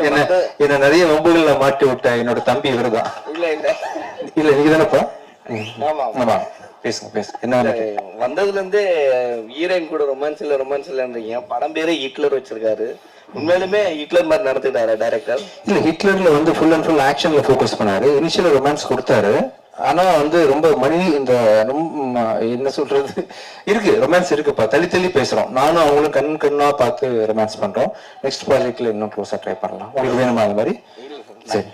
என்ன என்ன நிறைய வம்புகள்ல மாட்டி விட்ட என்னோட தம்பி இவருதான். இல்ல இல்ல. இல்ல நீங்க தானப்பா ஆமா ஆமா. பேசுங்க பேசுங்க. என்ன. வந்ததுல இருந்தே ஹீரோயின் கூட ரொமான்ஸ் இல்ல ரொமான்ஸ் இல்லன்றீங்க படம் பேரே ஹிட்லர் வச்சிருக்காரு. உண்மையிலுமே ஹிட்லர் மாதிரி நடந்துட்டாரு டைரக்டர் இல்ல ஹிட்லர்ல வந்து ஃபுல் அண்ட் ஃபுல் ஆக்ஷன்ல ஃபோக்கஸ் பண்ணாரு. இனிஷியல் ரொமான்ஸ் கொடுத்தாரு. ஆனா வந்து ரொம்ப மணி இந்த என்ன சொல்றது? இருக்கு ரொமான்ஸ் இருக்குப்பா. தள்ளி தள்ளி பேசுறோம். நானும் அவங்களும் கண் கண்ணா பார்த்து ரொமான்ஸ் பண்றோம். நெக்ஸ்ட் ப்ராஜெக்ட்ல இன்னும் க்ளோஸா ட்ரை பண்ணலாம். உங்களுக்கு வேணுமா அது மாதிரி? சரி.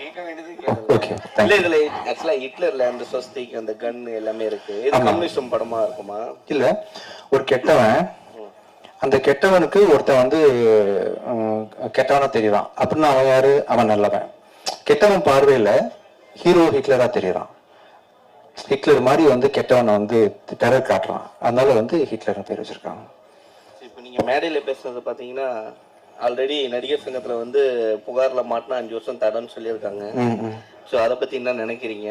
ஓகே இல்ல இதுல ஆக்சுவலா ஹிட்லர்ல அந்த சொஸ்திக்கு அந்த கன் எல்லாமே இருக்கு. இது படமா இருக்குமா? இல்ல ஒரு கெட்டவன் அந்த கெட்டவனுக்கு ஒருத்தன் வந்து கெட்டவனா தெரியறான். அப்படின்னா அவன் யாரு? அவன் நல்லவன். கெட்டவன் பார்வையில ஹீரோ ஹிட்லரா தெரியறான். ஹிட்லர் மாதிரி வந்து கெட்டவனை வந்து டெரர் காட்டுறான். அதனால வந்து ஹிட்லர் பேர் வச்சிருக்காங்க. இப்போ நீங்க மேடையில பேசுறது பாத்தீங்கன்னா ஆல்ரெடி நடிகர் சங்கத்துல வந்து புகார்ல மாட்டினா அஞ்சு வருஷம் தடன்னு சொல்லியிருக்காங்க. சோ அத பத்தி என்ன நினைக்கிறீங்க?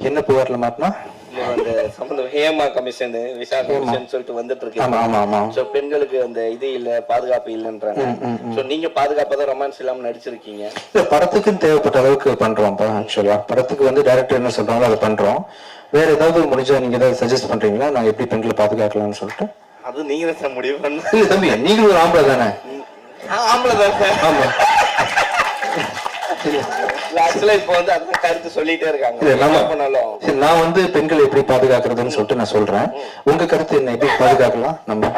என்ன புகார்ல மாட்டினா? அந்த சம்பந்தம் ஹேமா கமிஷன் விசா கமிஷன் சொல்லிட்டு வந்துட்டு இருக்கு ஆமா ஆமா ஆமா. சோ பெண்களுக்கு அந்த இது இல்ல பாதுகாப்பு இல்லன்றாங்க. சோ நீங்க பாதுகாப்பா தான் ரொமான்ஸ் இல்லாம நடிச்சிருக்கீங்க. இல்ல படத்துக்குன்னு தேவைப்பட்ட அளவுக்கு பண்றோம்ப்பா ஆக்சுவலா படத்துக்கு வந்து டைரக்டர் என்ன சொல்றாங்களோ அதை பண்றோம். வேற ஏதாவது முடிஞ்சா நீங்க ஏதாவது சஜஸ்ட் பண்றீங்களா? நான் எப்படி பெண்களை பாதுகாக்கலாம்னு சொல்லிட்டு? அது நீங்க தான் முடிவு பண்ண நீங்களும் ஆம்பளை தானே? ஆம்பளை தான் ஆமா. ஆக்சுவலா இப்போ வந்து அதுதான் கருத்து சொல்லிட்டே இருக்காங்க. நான் வந்து பெண்களை எப்படி பாதுகாக்கிறதுன்னு சொல்லிட்டு நான் சொல்றேன். உங்க கருத்து என்ன? எப்படி பாதுகாக்கலாம் நம்ம?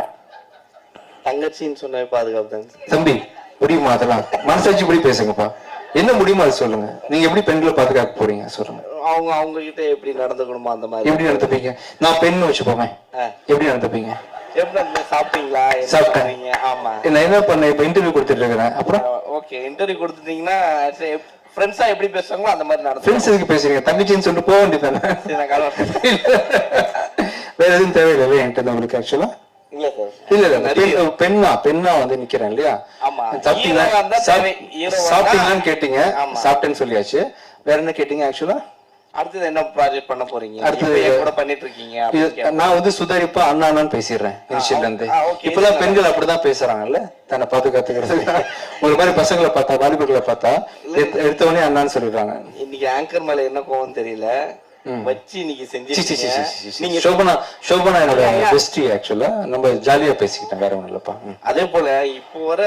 தங்கச்சின்னு சொன்னாவே பாதுகாப்பு. தம்பி முடியுமா அதெல்லாம்? மனசாட்சி இப்படி பேசுங்கப்பா. என்ன முடியுமா அது சொல்லுங்க. நீங்க எப்படி பெண்களை பாதுகாக்க போறீங்க? சொல்லுங்க. அவங்க அவங்க கிட்ட எப்படி நடந்துக்கணுமோ அந்த மாதிரி. எப்படி நடந்துப்பீங்க? நான் பெண் வச்சுப்போமே. எப்படி நடந்துப்பீங்க? சாப்பிட்டீங்களா. பண்றீங்க? ஆமா. நான் என்ன பண்ணேன் இப்ப இன்டர்வியூ கொடுத்துட்டு இருக்கிறேன். அப்புறம்? ஓகே இன்டர்வியூ கொடுத்துட்டீங்கன்னா ஃப்ரெண்ட்ஸா எப்படி பேசுவாங்களோ அந்த மாதிரி நடந்து ஃப்ரெண்ட்ஸ் எதுக்கு பேசுறீங்க? தங்கச்சின்னு சொல்லிட்டு போக வேண்டியதானே வேற எதுவும் தேவையில்லை என்கிட்ட உங்களுக்கு ஆக்சுவலா இல்ல இல்ல இல்ல இல்ல. பெண் பெண்ணா பெண்ணா வந்து நிக்கிறேன் இல்லையா? ஆமா. சாப்பிட்டீங்களா? சாப்பிட்டீங்களான்னு கேட்டீங்க. ஆமா. சாப்பிட்டேன்னு சொல்லியாச்சு. வேற என்ன கேட்டீங்க ஆக்சுவலா அடுத்தது என்ன ப்ராஜெக்ட் பண்ண போறீங்க? அடுத்தது- கூட பண்ணிட்டு இருக்கீங்க. நான் வந்து சுதாரிப்பா அண்ணா அண்ணான்னு பேசிடுறேன் இனிஷியல்ல இருந்து. இப்பெல்லாம் பெண்கள் அப்படிதான் பேசுறாங்கல்ல? தன்னை பாதுகாத்துக்கிறது ஒரு மாதிரி பசங்களை பார்த்தா வாலிபர்களை பார்த்தா எடுத்த- எடுத்த உடனே அண்ணான்னு சொல்லிடுறாங்க. இன்னைக்கு ஆங்கர் மேல என்ன கோவம் தெரியல. வச்சு இன்னைக்கு சி, சி, சி, சி, செஞ்சிருக்கீங்க சி, சி. நீங்க சோபனா சோபனா என்னோட பெஸ்டி ஆக்சுவலா நம்ம ஜாலியா பேசிக்கிட்டேன் வேற ஒண்ணும் இல்லப்பா. அதே போல இப்போ வர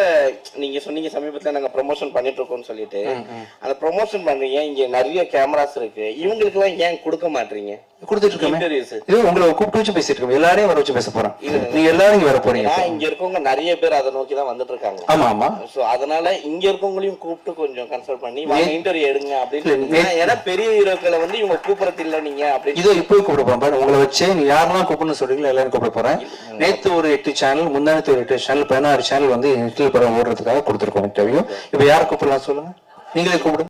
நீங்க சொன்னீங்க சமீபத்துல நாங்க ப்ரொமோஷன் பண்ணிட்டு இருக்கோம்னு சொல்லிட்டு அந்த ப்ரொமோஷன் பண்றீங்க இங்க நிறைய கேமராஸ் இருக்கு. இவங்களுக்கு எல்லாம் ஏன் கொடுக்க மாட்டீங்க? கொடுத்துட்டு இருக்கோமே இன்டர்வியூஸ் இது உங்களை கூப்பிட்டு வச்சு பேசிட்டு இருக்கோம் எல்லாரையும் வர வச்சு பேச போறோம். நீங்க எல்லாரும் இங்க வர போறீங்க ஏன்னா இங்க இருக்கவங்க நிறைய பேர் அதை நோக்கி தான் வந்துட்டு இருக்காங்க ஆமா ஆமா. சோ அதனால இங்க இருக்கவங்களையும் கூப்பிட்டு கொஞ்சம் கன்சல்ட் பண்ணி வாங்க இன்டர்வியூ எடுங்க அப்படின்னு ஏன்னா பெரிய ஹீரோக்களை வந்து இவங்க கூப்பிடறது இல்ல நீங்க அப்படின்னு இதோ இப்போ கூப்பிட போறேன். உங்களை வச்சு நீ யாரெல்லாம் கூப்பிடணும் சொல்றீங்களோ எல்லாரும் கூப்பிட போறேன். நேத்து ஒரு எட்டு சேனல் முந்தானத்து ஒரு எட்டு சேனல் பதினாறு சேனல் வந்து நெட்டில் படம் ஓடுறதுக்காக கொடுத்துருக்கோம் இன்டர்வியூ இப்ப யாரை கூப்பிடலாம் சொல்லுங்க? நீங்களே கூப்பிடுங்க.